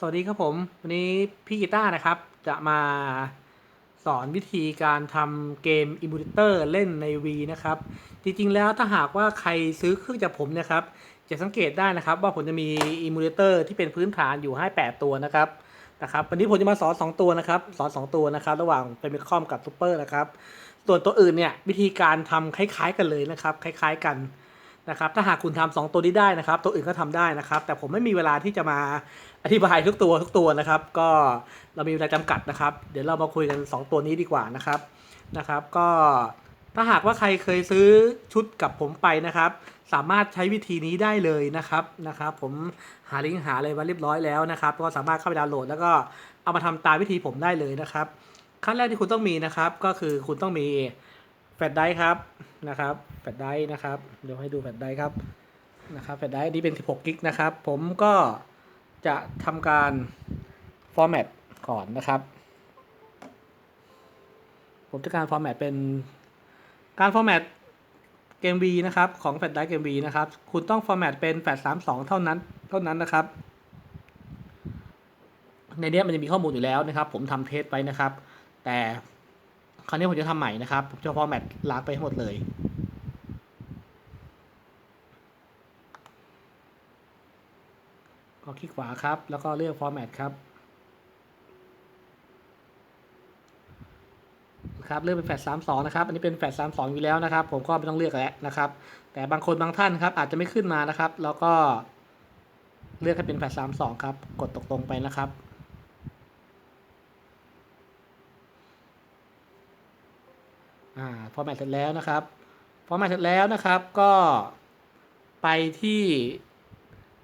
สวัสดีครับผม วันนี้พี่กีตาร์นะครับ จะมาสอนวิธีการทำเกมอิมูเลเตอร์เล่นใน V นะครับ จริงๆแล้วถ้าหากว่าใครซื้อเครื่องจากผมนะครับ จะสังเกตได้นะครับ ว่าผมจะมีอิมูเลเตอร์ที่เป็นพื้นฐานอยู่ให้ 8 ตัวนะครับนะครับ วันนี้ผมจะมาสอน 2 ตัวนะครับ สอน 2 ตัวนะครับ ระหว่างเป็นคอมกับซูเปอร์นะครับ ส่วนตัวอื่นเนี่ยวิธีการทำคล้ายๆ กันเลยนะครับ คล้าย ๆ กัน นะครับถ้าหากคุณทำสองตัวนี้ได้นะครับ ตัวอื่นก็ทำได้นะครับ แต่ผมไม่มีเวลาที่จะมาอธิบายทุกตัวทุกตัวนะครับ ก็เรามีเวลาจำกัดนะครับ เดี๋ยวเรามาคุยกัน 2 ตัวนี้ดีกว่านะครับนะครับ ก็ถ้าหากว่าใครเคยซื้อชุดกับผมไปนะครับ สามารถใช้วิธีนี้ได้เลยนะครับนะครับ ผมหาลิงก์หาอะไรไว้เรียบร้อยแล้วนะครับ ก็สามารถเข้าไปดาวน์โหลด แล้วก็เอามาทำตามวิธีผมได้เลยนะครับขั้นแรกที่คุณต้องมีนะครับ ก็คือคุณต้องมีแฟลชไดร์ครับ นะครับแฟลชไดร์นะครับเดี๋ยวให้ดูแฟลชไดร์ครับนะครับแฟลชไดร์นี้เป็น 16 กิกนะครับ ผมก็จะทำการ ฟอร์แมตก่อนนะครับ ผมจะการฟอร์แมตเป็นการฟอร์แมตเกม V นะครับ ของแฟลชไดร์เกม V นะครับ คุณต้องฟอร์แมตเป็น832 เท่านั้นเท่านั้นนะครับ ในนี้มันจะมีข้อมูลอยู่แล้วนะครับ ผมทำเทสไปนะครับ แต่ คราวนี้ผมจะทำใหม่นะครับผมจะฟอร์แมตล้างไปให้หมดเลยก็คลิกขวาครับ แล้วก็เลือกฟอร์แมตครับครับเลือกเป็นแฟลชสามสองนะครับ อันนี้เป็นแฟลชสามสองอยู่แล้วนะครับ ผมก็ไม่ต้องเลือกแล้วนะครับ แต่บางคนบางท่านครับอาจจะไม่ขึ้นมานะครับ แล้วก็เลือกให้เป็นแฟลชสามสองครับ กดตกลงไปนะครับ อ่าฟอร์แมตเสร็จแล้วนะครับฟอร์แมตเสร็จแล้วนะครับก็ไปที่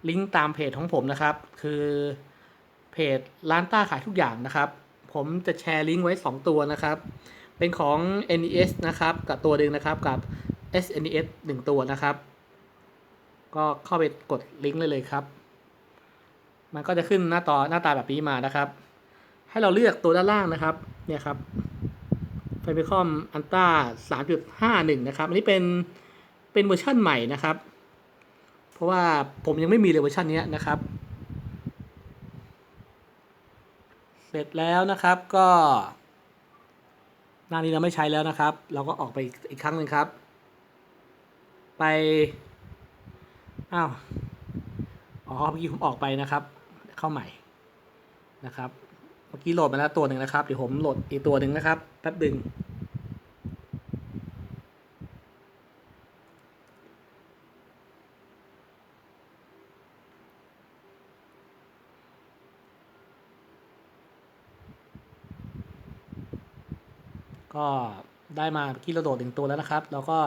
ลิงก์ตามเพจของผมนะครับ คือเพจร้านต้าขายทุกอย่างนะครับ ผมจะแชร์ลิงก์ไว้ 2 ตัวนะครับ เป็นของ NES นะครับกับตัวหนึ่งนะครับกับ SNES 1 ตัวนะครับ ก็เข้าไปกดลิงก์เลยเลยครับ มันก็จะขึ้นหน้าต่อหน้าตาแบบนี้มานะครับ ให้เราเลือกตัวด้านล่างนะครับ เนี่ยครับ ไฟเบคอมอันต้า3.51นะครับ อันนี้เป็นเป็นเวอร์ชันใหม่นะครับ เพราะว่าผมยังไม่มีเลยเวอร์ชันนี้นะครับ เสร็จแล้วนะครับก็ หน้านี้เราไม่ใช้แล้วนะครับ เราก็ออกไปอีกครั้งหนึ่งครับ ไปอ้าวอ๋อเมื่อกี้ผมออกไปนะครับ เข้าใหม่นะครับ มื่อกี้โหลดมาแล้วตัวหนึ่งนะครับ เดี๋ยวผมโหลดอีกตัวหนึ่งนะครับ แป๊บดึง ก็ได้มาเมื่อกี้เราโหลดหนึ่งตัวแล้วนะครับ แล้วก็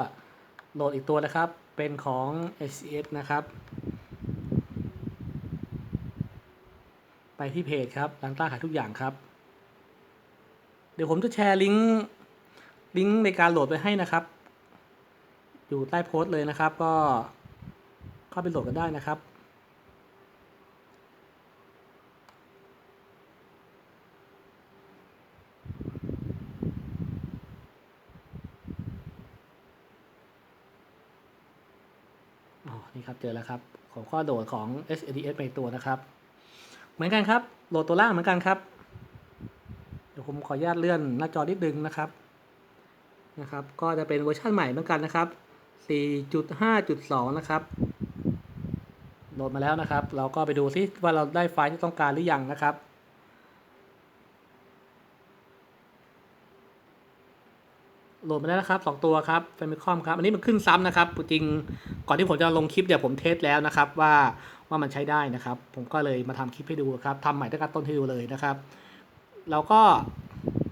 โหลดอีกตัวนะครับ เป็นของ SCS นะครับ ไปที่เพจครับร้านต้าขายทุกอย่างครับ เดี๋ยวผมจะแชร์ลิงก์ลิงก์ในการโหลดไปให้นะครับ อยู่ใต้โพสต์เลยนะครับ ก็เข้าไปโหลดกันได้นะครับอ๋อนี่ครับเจอแล้วครับ ของข้อโหลดของ SNES ไปตัวนะครับ เหมือนกันครับ โหลดตัวล่างเหมือนกันครับ เดี๋ยวผมขออนุญาตเลื่อนหน้าจอนิดนึงนะครับนะครับ ก็จะเป็นเวอร์ชันใหม่เหมือนกันนะครับ 4.5.2 นะครับ โหลดมาแล้วนะครับ เราก็ไปดูซิว่าเราได้ไฟล์ที่ต้องการหรือยังนะครับโหลดมาแล้วนะครับสองตัวครับ Famicom ครับ อันนี้มันขึ้นซ้ำนะครับ จริง ก่อนที่ผมจะลงคลิปเดี๋ยวผมเทสแล้วนะครับว่า ว่ามันใช้ได้นะครับ ผมก็เลยมาทำคลิปให้ดูครับทำใหม่ตั้งแต่ต้นให้ดูเลยนะครับ เราก็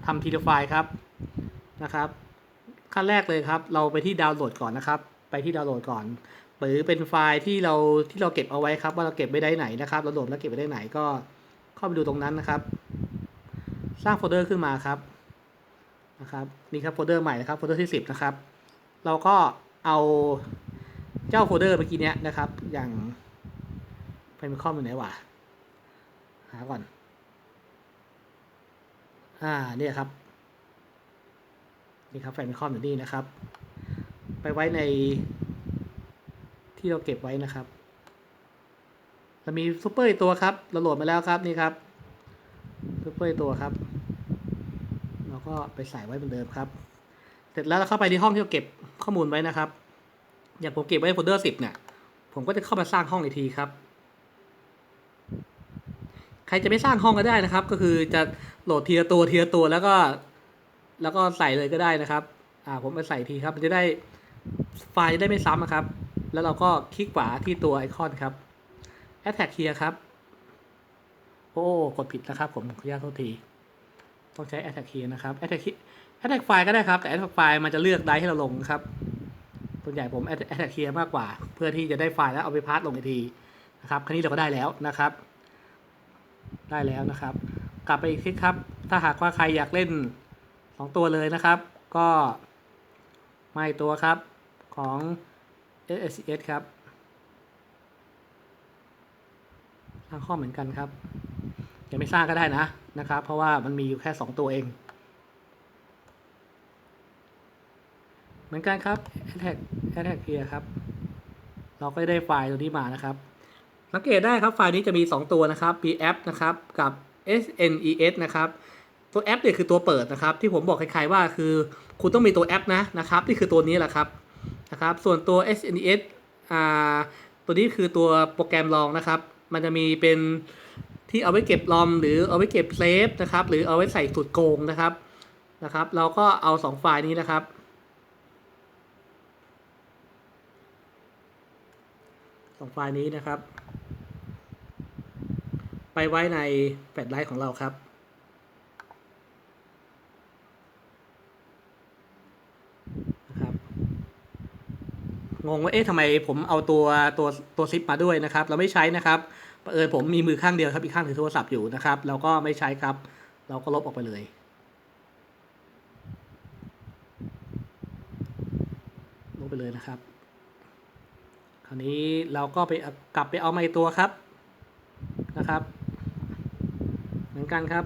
ทำทีละไฟล์ครับนะครับ ขั้นแรกเลยครับ เราไปที่ดาวน์โหลดก่อนนะครับ ไปที่ดาวน์โหลดก่อนหรือเป็นไฟล์ที่เราที่เราเก็บเอาไว้ครับ ว่าเราเก็บไว้ได้ไหนนะครับเราโหลดแล้วเก็บไว้ได้ไหนก็เข้าไปดูตรงนั้นนะครับ สร้างโฟลเดอร์ขึ้นมาครับนะครับนี่ครับโฟลเดอร์ใหม่นะครับโฟลเดอร์ที่ 10 นะครับ เราก็เอาเจ้าโฟลเดอร์เมื่อกี้เนี้ยนะครับ อย่าง ไฟมิคอมอยู่ไหนวะหาก่อน อ่าเนี่ยครับ นี่ครับไฟมิคอมอยู่นี่นะครับ ไปไว้ในที่เราเก็บไว้นะครับเรามีซูเปอร์อีกตัวครับเราโหลดมาแล้วครับนี่ครับซูเปอร์อีกตัวครับ เราก็ไปใส่ไว้เหมือนเดิมครับ เสร็จแล้วเราเข้าไปที่ห้องที่เราเก็บข้อมูลไว้นะครับ อย่างผมเก็บไว้โฟลเดอร์สิบเนี่ย ผมก็จะเข้ามาสร้างห้องอีกทีครับ ใครจะไม่สร้างห้องก็ได้นะครับ ก็คือจะโหลดเทีละตัวเทีละตัวแล้วก็ แล้วก็ใส่เลยก็ได้นะครับ อ่าผมไปใส่ทีครับ มันจะได้ไฟล์จะได้ไม่ซ้ำนะครับ แล้วเราก็คลิกขวาที่ตัวไอคอนครับ Attack here ครับ โอ้ กดผิดนะครับ ผมขออนุญาตโทษที ต้องใช้ Attack here นะครับ Attack here Attack file ก็ได้ครับ แต่ Attack file มันจะเลือกได้ให้เราลงครับส่วนใหญ่ผม Attack here มากกว่า เพื่อที่จะได้ไฟล์แล้วเอาไปพาสลงอีกทีนะครับ คราวนี้เราก็ได้แล้วนะครับ ได้แล้วนะครับ กลับไปอีกทีครับ ถ้าหากว่าใครอยากเล่นสองตัวเลยนะครับ ก็ไมาอีกตัวครับของ SSS ครับสร้างข้อเหมือนกันครับยังไม่สร้างก็ได้นะนะครับ เพราะว่ามันมีอยู่แค่ 2 ตัวเอง เหมือนกันครับ Attack Attack here ครับ เราก็ได้ไฟล์ตัวนี้มานะครับ สังเกตได้ครับไฟล์นี้จะมี 2 ตัวนะครับมีแอปนะครับกับ SNES นะครับตัวแอปเนี่ยคือตัวเปิดนะครับ ที่ผมบอกใครๆว่าคือคุณต้องมีตัวแอปนะนะครับนี่คือตัวนี้แหละครับนะครับ ส่วนตัว SNES อ่าตัวนี้คือตัวโปรแกรมรองนะครับ มันจะมีเป็นที่เอาไว้เก็บรอม หรือเอาไว้เก็บเซฟนะครับ หรือเอาไว้ใส่สูตรโกงนะครับนะครับ เราก็เอา 2 ไฟล์นี้นะครับสองไฟล์นี้นะครับ ไปไว้ในแฟลชไดรฟ์ของเราครับ นะครับ งงว่า เอ๊ะทำไมผมเอาตัวตัวตัวซิปมาด้วยนะครับ เราไม่ใช้นะครับเออผมมีมือข้างเดียวครับ อีกข้างถือโทรศัพท์อยู่นะครับ เราก็ไม่ใช้ครับ เราก็ลบออกไปเลยลบไปเลยนะครับ คราวนี้เราก็ไปกลับไปเอาไม้ตัวครับนะครับ เหมือนกันครับ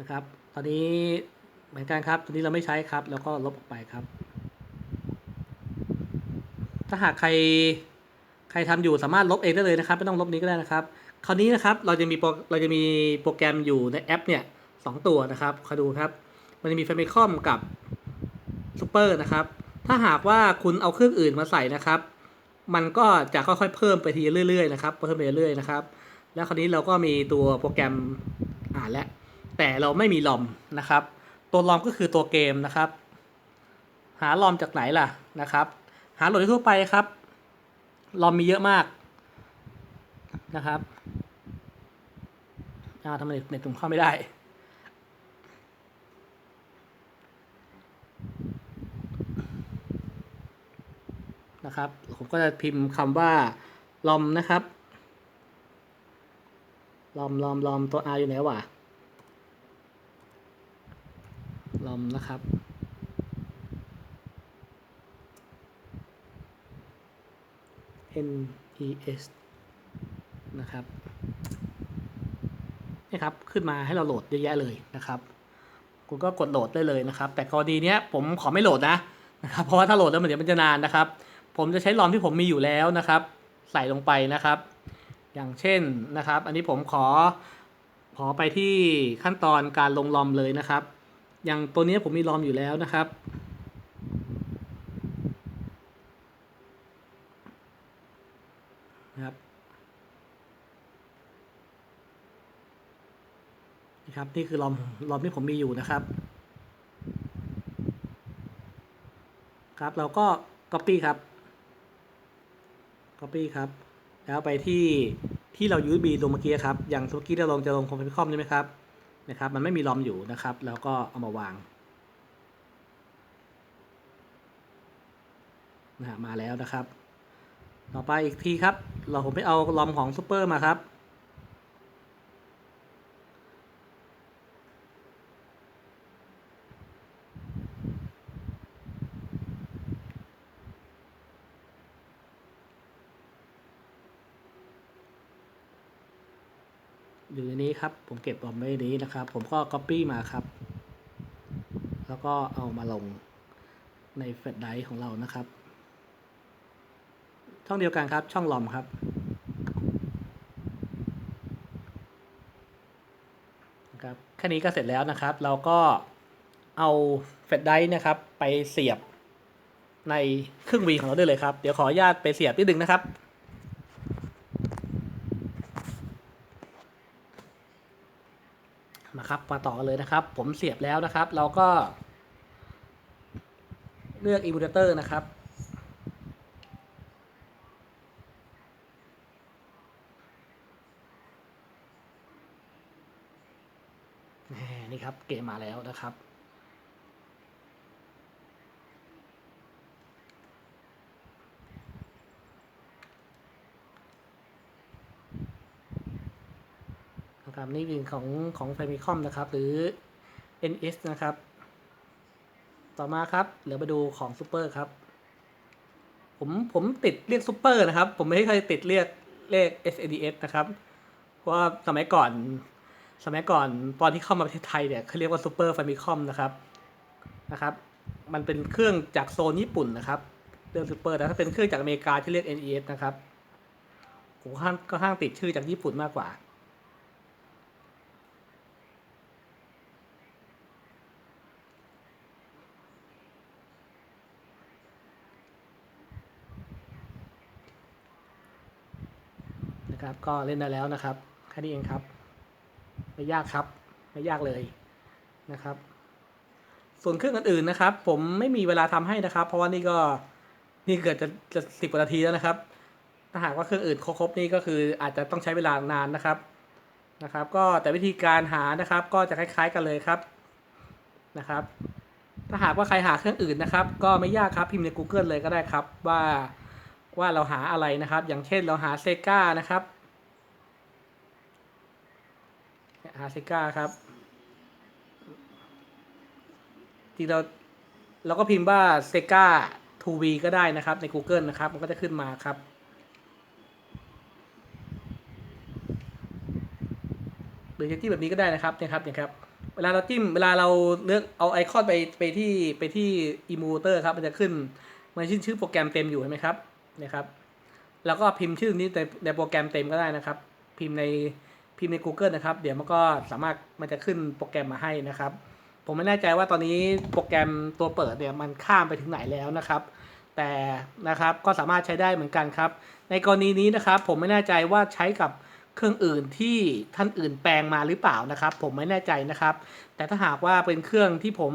นะครับ ตอนนี้เหมือนกันครับตอนนี้เราไม่ใช้ครับ แล้วก็ลบออกไปครับ ถ้าหากใครใครทำอยู่สามารถลบเองได้เลยนะครับ ไม่ต้องลบนี้ก็ได้นะครับ คราวนี้นะครับเราจะมีโปรเราจะมีโปรแกรมอยู่ในแอปเนี่ยสองตัวนะครับคอยดูครับ มันจะมี Famicom กับ Super นะครับ ถ้าหากว่าคุณเอาเครื่องอื่นมาใส่นะครับ มันก็จะค่อยๆเพิ่มไปทีเรื่อยๆนะครับเพิ่มไปเรื่อยๆนะครับ แล้วคราวนี้เราก็มีตัวโปรแกรมอ่านแล้วแต่เราไม่มีลอมนะครับ ตัวลอมก็คือตัวเกมนะครับ หาลอมจากไหนล่ะนะครับ หาโหลดทั่วไปครับลอมมีเยอะมาก นะครับอาทำไมเน็ตผมเข้าไม่ได้ นะครับ ผมก็จะพิมพ์คำว่าลอมนะครับลอมลอมลอมตัว R อยู่ไหนวะลอมนะครับ N E S นะครับนี่ครับขึ้นมาให้เราโหลดเยอะแยะเลยนะครับคุณก็กดโหลดได้เลยนะครับ แต่กรณีนี้ผมขอไม่โหลดนะนะครับ เพราะว่าถ้าโหลดแล้วมันเดี๋ยวมันจะนานนะครับ ผมจะใช้ลอมที่ผมมีอยู่แล้วนะครับ ใส่ลงไปนะครับ อย่างเช่นนะครับ อันนี้ผมขอขอไปที่ขั้นตอนการลงลอมเลยนะครับ อย่างตัวนี้ผมมีลอมอยู่แล้วนะครับนะครับ นี่ครับ นี่คือลอมลอมที่ผมมีอยู่นะครับ ครับเราก็ copy ครับ copy ครับ แล้วไปที่ที่เรา USB ลงเมื่อกี้ครับ อย่างเมื่อกี้เราลงจะลงคอมพิวเตอร์ใช่ไหมครับนะครับ มันไม่มีลอมอยู่นะครับ แล้วก็เอามาวางนะฮะมาแล้วนะครับ ต่อไปอีกทีครับ เราผมไปเอาลอมของซูเปอร์มาครับ อยู่ในนี้ครับ ผมเก็บบอมไว้ในนี้นะครับ ผมก็ Copy มาครับ แล้วก็เอามาลงในแฟลชไดร์ของเรานะครับ ช่องเดียวกันครับ ช่องลอมครับ นะครับ แค่นี้ก็เสร็จแล้วนะครับ เราก็เอาแฟลชไดร์นะครับ ไปเสียบในเครื่องวีของเราได้เลยครับ เดี๋ยวขออนุญาตไปเสียบนิดนึงนะครับ มาครับมาต่อเลยนะครับ ผมเสียบแล้วนะครับ เราก็ เลือกอิมูเลเตอร์นะครับ นี่ครับเกมมาแล้วนะครับ นะครับนี่เป็นของของ Famicom นะครับ หรือ NS นะครับ ต่อมาครับเหลือมาดูของ Super ครับ ผมผมติดเรียก Super นะครับ ผมไม่เคยติดเรียกเลข SNES นะครับ เพราะว่าสมัยก่อน สมัยก่อนตอนที่เข้ามาประเทศไทยเนี่ยเขาเรียกว่า Super Famicom นะครับนะครับ มันเป็นเครื่องจากโซนญี่ปุ่นนะครับเรื่อง Super แต่ถ้าเป็นเครื่องจากอเมริกาที่เรียก NES นะครับผมข้างก็ข้างติดชื่อจากญี่ปุ่นมากกว่า นะครับ ก็เล่นได้แล้วนะครับแค่นี้เองครับ ไม่ยากครับ ไม่ยากเลยนะครับ ส่วนเครื่องอื่นๆนะครับ ผมไม่มีเวลาทำให้นะครับ เพราะว่านี่ก็นี่เกิดจะจะสิบกว่านาทีแล้วนะครับ ถ้าหากว่าเครื่องอื่นครบๆนี่ก็คืออาจจะต้องใช้เวลานานนะครับนะครับ ก็แต่วิธีการหานะครับ ก็จะคล้ายๆกันเลยครับนะครับ ถ้าหากว่าใครหาเครื่องอื่นนะครับ ก็ไม่ยากครับพิมพ์ใน Google เลยก็ได้ครับว่า ว่าเราหาอะไรนะครับ อย่างเช่นเราหาเซกานะครับ หาเซกาครับที่เราเราก็พิมพ์ว่าเซกา 2V ก็ได้นะครับใน Google นะครับ มันก็จะขึ้นมาครับหรือจะจิ้มแบบนี้ก็ได้นะครับเนี่ยครับเนี่ยครับ เวลาเราจิ้มเวลาเราเลือกเอาไอคอนไปไปที่ไปที่อีมูเตอร์ครับ มันจะขึ้นมันชื่อชื่อโปรแกรมเต็มอยู่เห็นไหมครับ นี่ยครับ แล้วก็พิมพ์ชื่อนี้ในในโปรแกรมเต็มก็ได้นะครับ พิมพ์ในพิมพ์ใน Google นะครับ เดี๋ยวมันก็สามารถมันจะขึ้นโปรแกรมมาให้นะครับ ผมไม่แน่ใจว่าตอนนี้โปรแกรมตัวเปิดเนี่ยมันข้ามไปถึงไหนแล้วนะครับ แต่นะครับก็สามารถใช้ได้เหมือนกันครับ ในกรณีนี้นะครับผมไม่แน่ใจว่าใช้กับเครื่องอื่นที่ท่านอื่นแปลงมาหรือเปล่านะครับ ผมไม่แน่ใจนะครับ แต่ถ้าหากว่าเป็นเครื่องที่ผม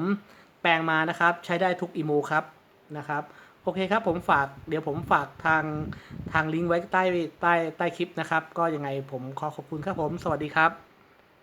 แปลงมานะครับ ใช้ได้ทุกอีโมครับนะครับ โอเคครับผมฝากเดี๋ยวผมฝากทางทางลิงก์ไว้ใต้ใต้ใต้คลิปนะครับ ก็ยังไงผมขอขอบคุณครับผม สวัสดีครับ